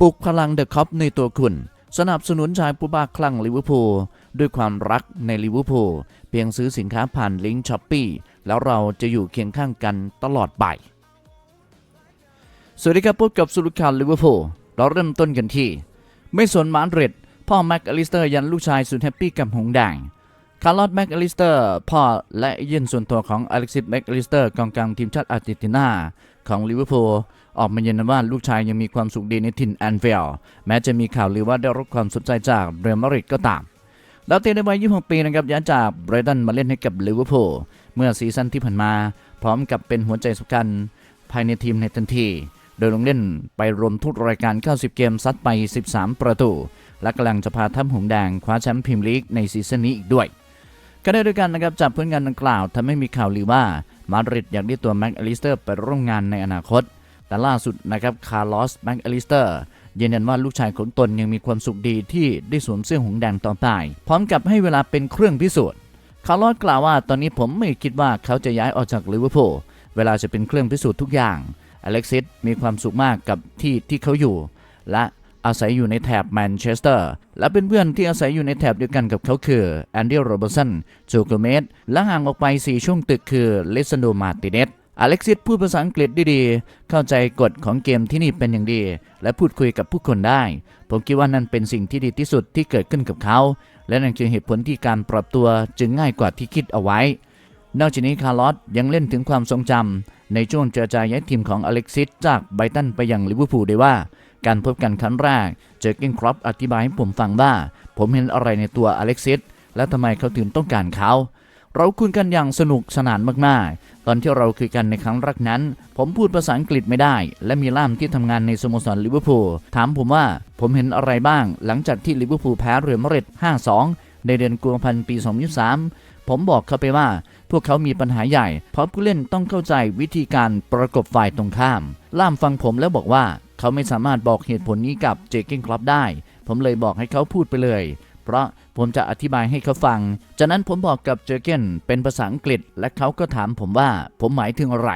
ปลุกพลังเดอะคอปในตัวคุณ สนับสนุนชายผู้บ้าคลั่งลิเวอร์พูลด้วยความรักในลิเวอร์พูลเพียงซื้อสินค้าผ่านลิงก์ช้อปปีแล้วเราจะอยู่เคียงข้างกันตลอดไป สวัสดีครับพบกับสุรุข่าวลิเวอร์พูลเราเริ่มต้นกันที่ ไม่สนมาดริดพ่อแม็กอลิสเตอร์ยันลูกชายสุดแฮปปี้กับหงแดงคาร์ลอสแม็กอลิสเตอร์พ่อและเยี่นส่วนตัวของอเล็กซิสแม็กอลิสเตอร์กองกลางทีมชาติอาร์เจนตินาของลิเวอร์พูล ออกมายืนยันว่าลูกชายยังมีความสุขดีในถิ่นแอนฟิลแม้จะมีข่าวลือว่าได้รับความสนใจจากเรอัลมาดริดก็ตามดาวเตะในวัย 26 ปีนะครับย้ายจากไบรตันมาเล่นให้กับลิเวอร์พูลเมื่อซีซั่นที่ผ่านมา พร้อมกับเป็นหัวใจสำคัญภายในทีมในทันที โดยลงเล่นไปรวมทุกรายการ 90 เกมซัดไป 13 ประตู และกำลังจะพาทัพหงแดงคว้าแชมป์พรีเมียร์ลีกในซีซั่นนี้อีกด้วย ก็ได้ด้วยกันนะครับจากผลงานดังกล่าวทำให้มีข่าวลือว่ามาดริดอยากได้ตัวแม็กอลิสเตอร์ไปร่วมงานในอนาคต แต่ล่าสุดนะครับคาร์ลอสแม็กอลิสเตอร์ยืนยันว่าลูกชายของตนยังมีความสุขดีที่ได้สวมเสื้อหงแดงต่อไปพร้อมกับให้เวลาเป็นเครื่องพิสูจน์คาร์ลอสกล่าวว่าตอนนี้ผมไม่คิดว่าเขาจะย้ายออกจากลิเวอร์พูลเวลาจะเป็นเครื่องพิสูจน์ทุกอย่างอเล็กซิสมีความสุขมากกับที่ที่เขาอยู่ และอาศัยอยู่ในแถบแมนเชสเตอร์ และเป็นเพื่อนที่อาศัยอยู่ในแถบเดียวกันกับเขาคือแอนดี้โรเบอร์สันจูเกเมสและห่างออกไป 4 ช่วงตึกคือเลซันโดมาติเนส อเล็กซิสพูดภาษาอังกฤษด้ดีเข้าใจกฎของเกมที่นี่เป็นอย่างดี และพูดคุยกับผู้คนได้ ผมคิดว่านั่นเป็นสิ่งที่ดีที่สุดที่เกิดขึ้นกับเขา และนั่นคือเหตุผลที่การปรับตัวจึงง่ายกว่าที่คิดเอาไว้ นอกจากนี้คาร์ลอสยังเล่นถึงความทรงจำในช่วงเจรจาย้ายทีมของอเล็กซิสจากไบรตันไปยังลิเวอร์พูลได้ว่า การพบกันครั้งแรก เจอเกนครอปอธิบายให้ผมฟังว่า ผมเห็นอะไรในตัวอเล็กซิสและทำไมเขาถึงต้องการเขาเราคุยกันอย่างสนุกสนานมากๆ ตอนที่เราคุยกันในครั้งแรกนั้น ผมพูดภาษาอังกฤษไม่ได้ และมีล่ามที่ทำงานในสโมสรลิเวอร์พูลถามผมว่าผมเห็นอะไรบ้าง หลังจากที่ลิเวอร์พูลแพ้เรอัลมาดริด5-2 ในเดือนกุมภาพันธ์ปี2023 ผมบอกเขาไปว่า พวกเขามีปัญหาใหญ่ เพราะผู้เล่นต้องเข้าใจวิธีการประกบฝ่ายตรงข้าม ล่ามฟังผมแล้วบอกว่า เขาไม่สามารถบอกเหตุผลนี้กับเจเกนคลับได้ ผมเลยบอกให้เขาพูดไปเลย เพราะผมจะอธิบายให้เขาฟัง จากนั้นผมบอกกับเจอเกนเป็นภาษาอังกฤษ และเขาก็ถามผมว่าผมหมายถึงอะไร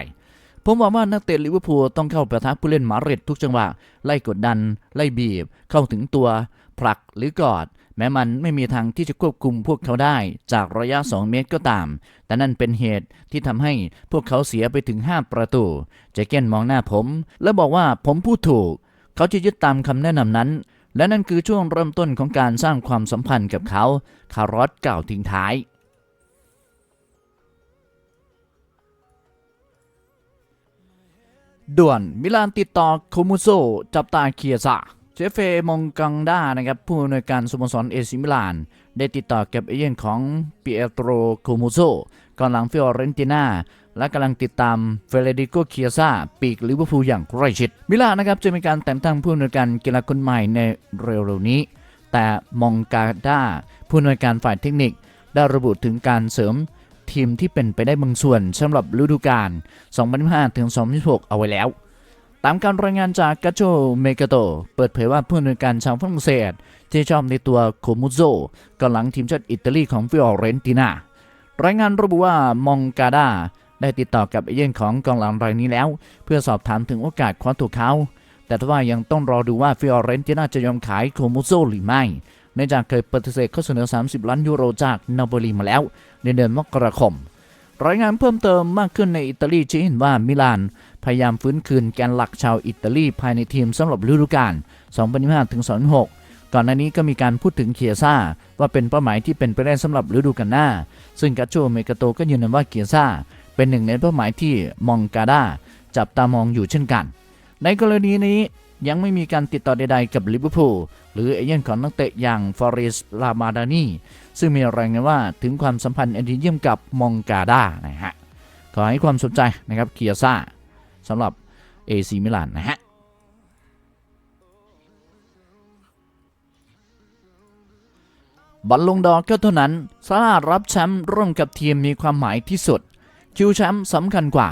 ผมบอกว่านักเตะลิเวอร์พูลต้องเข้าประทับผู้เล่นมาดริดทุกจังหวะ ไล่กดดัน ไล่บีบ เข้าถึงตัว ผลักหรือกอด แม้มันไม่มีทางที่จะควบคุมพวกเขาได้ จากระยะ 2 เมตรก็ตาม แต่นั่นเป็นเหตุที่ทำให้พวกเขาเสียไปถึง 5 ประตู เจเกนมองหน้าผม และบอกว่าผมพูดถูก เขาจะยึดตามคำแนะนำนั้น และนั่นคือช่วงเริ่มต้นของการสร้างความสัมพันธ์กับเขา คารอสกล่าวทิ้งท้าย ด่วนมิลานติดต่อโคมูโซจับตาเคียซาเจฟเฟมองกังดานะครับผู้อำนวยการสโมสรเอซิมิลาน ได้ติดต่อกับเอเย่นของเปียโตรโคมูโซกองหลังฟิออเรนติน่า และกำลังติดตามเฟเรดิโกเคียซาปีกลิเวอร์พูลอย่างใกล้ชิด มิลานนะครับจะมีการแต่งตั้งผู้อำนวยการกีฬาคนใหม่ในเร็วๆนี้ แต่มองกาดาผู้อำนวยการฝ่ายเทคนิค ได้ระบุถึงการเสริมทีมที่เป็นไปได้บางส่วนสำหรับฤดูกาล 2025ถึง2026 เอาไว้แล้ว ตามการรายงานจากกาโจเมกาโต เปิดเผยว่าผู้อำนวยการชาวฝรั่งเศส ที่ชอบในตัวโคมูโซกองหลังทีมชาติอิตาลีของฟิออเรนตินารายงานระบุว่ามองกาดา ได้ติดต่อกับเอเย่นของกองหลังรายนี้แล้ว เพื่อสอบถามถึงโอกาสคว้าตัวเขา แต่ทว่ายังต้องรอดูว่าฟิออเรนติน่าจะยอมขายโคมูโซหรือไม่เนื่องจากเคยปฏิเสธข้อเสนอ 30 ล้านยูโรจากนาโปลีมาแล้ว ในเดือนมกราคม รายงานเพิ่มเติมมากขึ้นในอิตาลีชี้เห็นว่ามิลานพยายามฟื้นคืนแกนหลักชาวอิตาลีภายในทีมสำหรับฤดูกาล 2025ถึง2026ก่อนหน้านี้ก็มีการพูดถึงเคียซ่าว่าเป็นเป้าหมายที่เป็นไปได้สำหรับฤดูกาลหน้า ซึ่งกาโจเมกาโตก็ยืนยันว่าเคียซ่า เป็นหนึ่งในเป้าหมายที่มองกาดาจับตามองอยู่เช่นกัน ในกรณีนี้ยังไม่มีการติดต่อใดๆกับลิเวอร์พูลหรือเอเย่นของนักเตะอย่างฟอริสลามาดานีซึ่งมีรายงานว่าถึงความสัมพันธ์อันดีเยี่ยมกับมองกาดานะฮะขอให้ความสนใจนะครับเคียซ่าสำหรับเอซีมิลานนะฮะบอลลงดอร์ก็เท่านั้นซาร่ารับแชมป์ร่วมกับทีมมีความหมายที่สุด คิวแชมป์สำคัญกว่า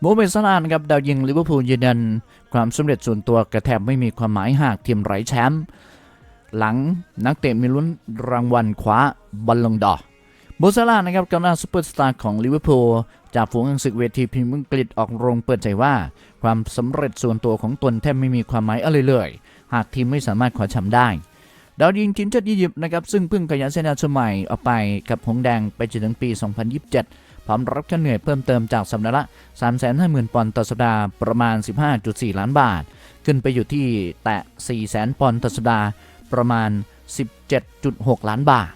โมเมสซาร่านะครับดาวยิงลิเวอร์พูลยืนยันความสำเร็จส่วนตัวกระแทบไม่มีความหมายหากทีมไร้แชมป์หลังนักเตะมีลุ้นรางวัลคว้าบอลลงดอโมซาร่านะครับกองหน้าซูเปอร์สตาร์ของลิเวอร์พูลจากฝูงอังศึกเวทีพรีเมียร์อังกฤษออกโรงเปิดใจว่า ความสำเร็จส่วนตัวของตนแทบไม่มีความหมายอะไรเลย หากทีมไม่สามารถคว้าแชมป์ได้ดาวยิงทีมชาติอียิปต์นะครับซึ่งเพิ่งขยันเส้นยาสมัยออกไปกับหงแดงไปจนถึงปี 2027 พร้อมรับค่าเหนื่อยเพิ่มเติมจากสัปดาห์ละ 350,000 ปอนด์ต่อสัปดาห์ประมาณ 15.4 ล้านบาท ขึ้นไปอยู่ที่แตะ 400,000 ปอนด์ต่อสัปดาห์ประมาณ 17.6 ล้านบาท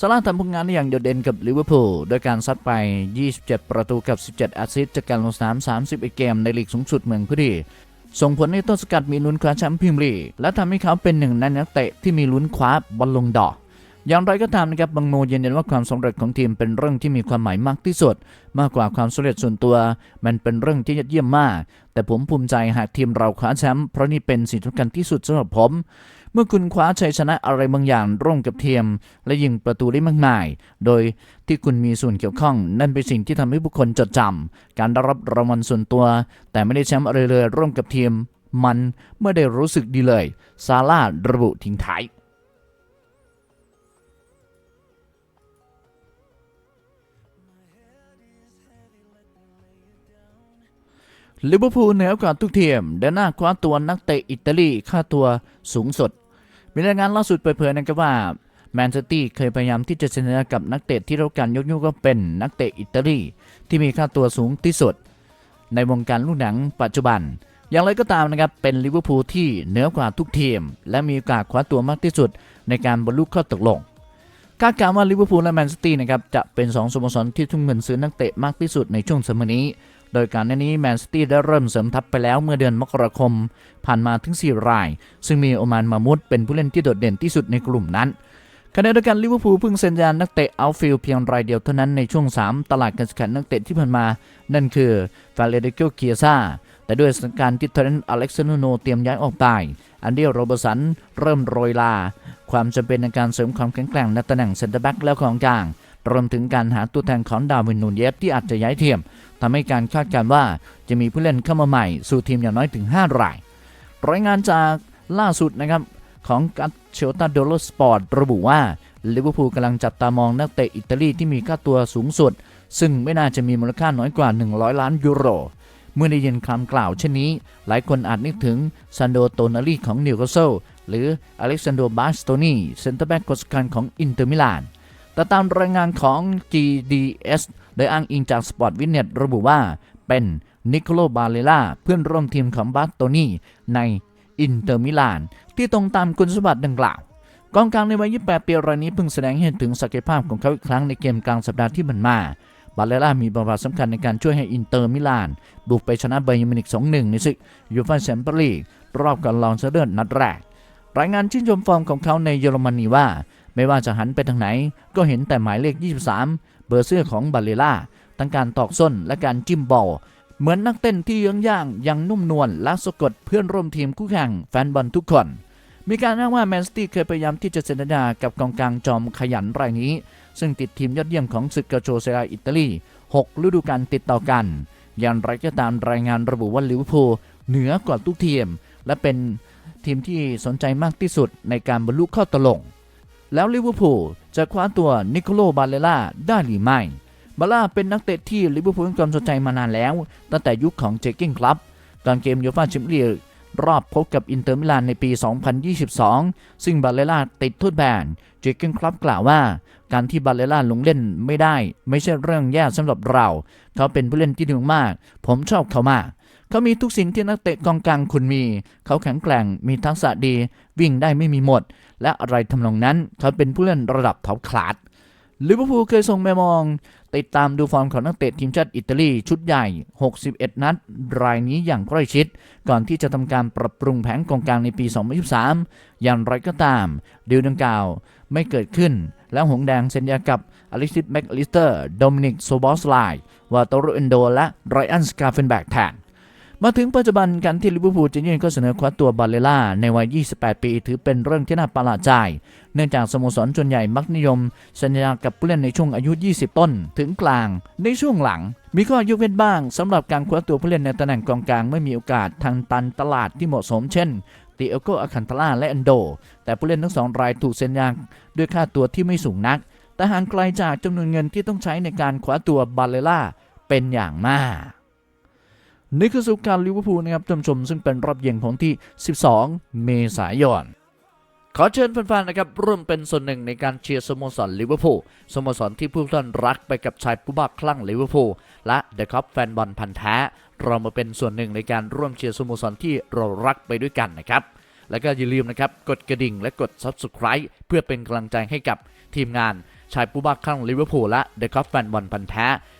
ซาร่าห์ทำผลงานได้อย่างโดดเด่นกับลิเวอร์พูลโดยการซัดไป 27 ประตูกับ 17 แอสซิสต์จากการลงสนาม 31 เกมในลีกสูงสุดเมืองพุดีส่งผลให้ต้นสกัดมีลุ้นคว้าแชมป์พรีเมียร์ลีกและทำให้เขาเป็นหนึ่งในนักเตะที่มีลุ้นคว้าบอลลงดอ อย่างไรก็ตามนะครับบังโมยืนยันว่าความสำเร็จของทีมเป็นเรื่องที่มีความหมายมากที่สุด มากกว่าความสำเร็จส่วนตัว มันเป็นเรื่องที่ยอดเยี่ยมมาก แต่ผมภูมิใจหากทีมเราคว้าแชมป์เพราะนี่เป็นสิ่งสำคัญที่สุดสำหรับผม เมื่อคุณคว้าชัยชนะอะไรบางอย่างร่วมกับทีมและยิงประตูได้มากมาย โดยที่คุณมีส่วนเกี่ยวข้อง นั่นเป็นสิ่งที่ทำให้ผู้คนจดจำการได้รับรางวัลส่วนตัว แต่ไม่ได้แชมป์อะไรเลยร่วมกับทีม มันไม่ได้รู้สึกดีเลย ซาร่าระบุทิ้งท้าย ลิเวอร์พูลเหนือกว่าทุกทีมเดินหน้าคว้าตัวนักเตะอิตาลีค่าตัวสูงสุด มีรายงานล่าสุดเปิดเผยนะครับว่าแมนเชสเตอร์เคยพยายามที่จะเซ็นสัญญากับนักเตะที่รับการยกย่องว่าเป็นนักเตะอิตาลีที่มีค่าตัวสูงที่สุด ในวงการลูกหนังปัจจุบัน อย่างไรก็ตามนะครับเป็นลิเวอร์พูลที่เหนือกว่าทุกทีม และมีโอกาสคว้าตัวมากที่สุด ในการบรรลุข้อตกลงคาดการณ์ว่าลิเวอร์พูลและแมนซิตี้นะครับจะเป็น 2สโมสรที่ทุ่มเงินซื้อนักเตะมากที่สุดในช่วงสมัยนี้ โดยการหน้านี้แมนซิตี้ได้เริ่มเสริมทัพไปแล้วเมื่อเดือนมกราคม ผ่านมาถึง 4 ราย ซึ่งมีโอมานมามุดเป็นผู้เล่นที่โดดเด่นที่สุดในกลุ่มนั้นขณะเดียวกันลิเวอร์พูลเพิ่งเซ็นสัญานักเตะเอาฟิลเพียงรายเดียวเท่านั้นในช่วง 3 ตลาดการซื้อขายนักเตะที่ผ่านมา นั่นคือฟาเลเดโกเคียซาแต่ด้วยสถานการณ์ที่เทรนต์อเล็กซานโนเตรียมย้ายออกไปอันเดียโรเบอร์สันเริ่มโรยลา ความจำเป็นในการเสริมความแข็งแกร่งในตำแหน่งเซนเตอร์แบ็กและของกลาง รวมถึงการหาตัวแทนของดาวินนูนเยฟที่อาจจะย้ายทีมทำให้การคาดการณ์ว่าจะมีผู้เล่นเข้ามาใหม่สู่ทีมอย่างน้อยถึง 5 ราย รายงานจากล่าสุดนะครับของกัตเชลตาโดโลสปอร์ตระบุว่าลิเวอร์พูลกำลังจับตามองนักเตะอิตาลีที่มีค่าตัวสูงสุด ซึ่งไม่น่าจะมีมูลค่าน้อยกว่า 100 ล้านยูโร เมื่อได้ยินคำกล่าวเช่นนี้ หลายคนอาจนึกถึงซันโดโตนาลีของนิวคาสเซิลหรืออเล็กซานโดบาสโตนีเซนเตอร์แบ็กคนสำคัญของอินเตอร์มิลาน แต่ตามรายงานของ GDS โดยอ้างอิงจากสปอร์ตวินเน็ตระบุว่าเป็นนิโคโลบาเลล่าเพื่อนร่วมทีมของบาสโตนีในอินเตอร์มิลาน ที่ตรงตามคุณสมบัติดังกล่าวกองกลางในวัย 28 ปีรายนี้เพิ่งแสดงให้เห็นถึงศักยภาพของเขาอีกครั้งในเกมกลางสัปดาห์ที่ผ่านมา บาเลล่ามีบทบาทสำคัญในการช่วยให้อินเตอร์มิลาน บุกไปชนะไบย์มินิก 2-1 ในศึกยูฟ่าแชมเปี้ยนลีกรอบการรองชนเลิศนัดแรก รายงานชื่นชมฟอร์มของเขาในเยอรมนีว่า ไม่ว่าจะหันไปทางไหน ก็เห็นแต่หมายเลข 23 เบอร์เสื้อของบาเลล่า ทั้งการตอกส้นและการจิ้มบอลเหมือนนักเต้นที่ย่างย่างยังนุ่มนวลและสะกดเพื่อนร่วมทีมคู่แข่งแฟนบอลทุกคน มีการอ้างว่าแมนซิตี้เคยพยายามที่จะเซ็นสัญญากับกองกลางจอมขยันรายนี้ ซึ่งติดทีมยอดเยี่ยมของศึกกาโจเซราอิตาลี 6 ฤดูกาลติดต่อกันย่างไรก็ตามรายงานระบุว่าลิเวอร์พูลเหนือกว่าทุกทีม และเป็นทีมที่สนใจมากที่สุดในการบรรลุข้าตกลง แล้วลิเวอร์พูลจะคว้าตัวนิโคโลบาเลล่าได้หรือไม่ บาล่าเป็นนักเตะที่ลิเวอร์พูลให้ความสนใจมานานแล้ว ตั้งแต่ยุคของเจคกิ้งครับตอนเกมยูฟ่าแชมเปี้ยนส์รอบพบกับอินเตอร์มิลานในปี 2022 ซึ่งบาเลล่าติดโทษแบนเจคกิ้งครับกล่าวว่า การที่บาเลล่าลงเล่นไม่ได้ ไม่ใช่เรื่องแย่สำหรับเรา เขาเป็นผู้เล่นที่ดีมาก ผมชอบเขามาก เขามีทุกสิ่งที่นักเตะกองกลางคุณมี เขาแข็งแกร่งมีทักษะดี วิ่งได้ไม่มีหมด และอะไรทำนองนั้น เขาเป็นผู้เล่นระดับเถาขลาดลิเวอร์พูลเคยส่งแมมอง ติดตามดูฟอร์มของนักเตะทีมชาติอิตาลีชุดใหญ่ 61 นัด รายนี้อย่างใกล้ชิด ก่อนที่จะทำการปรับปรุงแผนกองกลางในปี 2023 อย่างไรก็ตามดีลดังกล่าวไม่เกิดขึ้น แล้วหงแดงเซ็นยากับอลิซิสแม็กลิสเตอร์โดมินิกโซบอสไลวาโตโรเอนโดและไรอันสกาเฟนแบกแทน มาถึงปัจจุบันการที่ลิเวอร์พูลจะยื่นข้อเสนอคว้าตัวบาเลล่าในวัย 28 ปี ถือเป็นเรื่องที่น่าประหลาดใจ เนื่องจากสโมสรส่วนใหญ่มักนิยมสัญญากับผู้เล่นในช่วงอายุ 20 ต้น ถึงกลาง ในช่วงหลัง มีข้อยกเว้นบ้างสำหรับการคว้าตัวผู้เล่นในตำแหน่งกองกลางไม่มีโอกาสทางตันตลาดที่เหมาะสมเช่นติเอโกอาคันตล่าและอันโด แต่ผู้เล่นทั้งสองรายถูกเซ็นยาด้วยค่าตัวที่ไม่สูงนัก แต่ห่างไกลจากจำนวนเงินที่ต้องใช้ในการคว้าตัวบาเลล่าเป็นอย่างมาก นี่คือสุขการลิเวอร์พูลนะครับท่านผู้ชมซึ่งเป็นรอบเย็นของที่ 12 เมษายนขอเชิญแฟนๆนะครับร่วมเป็นส่วนหนึ่งในการเชียร์สโมสรลิเวอร์พูลสโมสรที่ผู้ท่านรักไปกับชายผู้บ้าคลั่งลิเวอร์พูลและเดอะคัพแฟนบอลพันธ์แท้ เรามาเป็นส่วนหนึ่งในการร่วมเชียร์สโมสรที่เรารักไปด้วยกันนะครับ แล้วก็อย่าลืมนะครับกดกระดิ่งและกด Subscribe เพื่อเป็นกำลังใจให้กับทีมงานชายผู้บ้าคลั่งลิเวอร์พูลและเดอะคัพแฟนบอลพันธ์แท้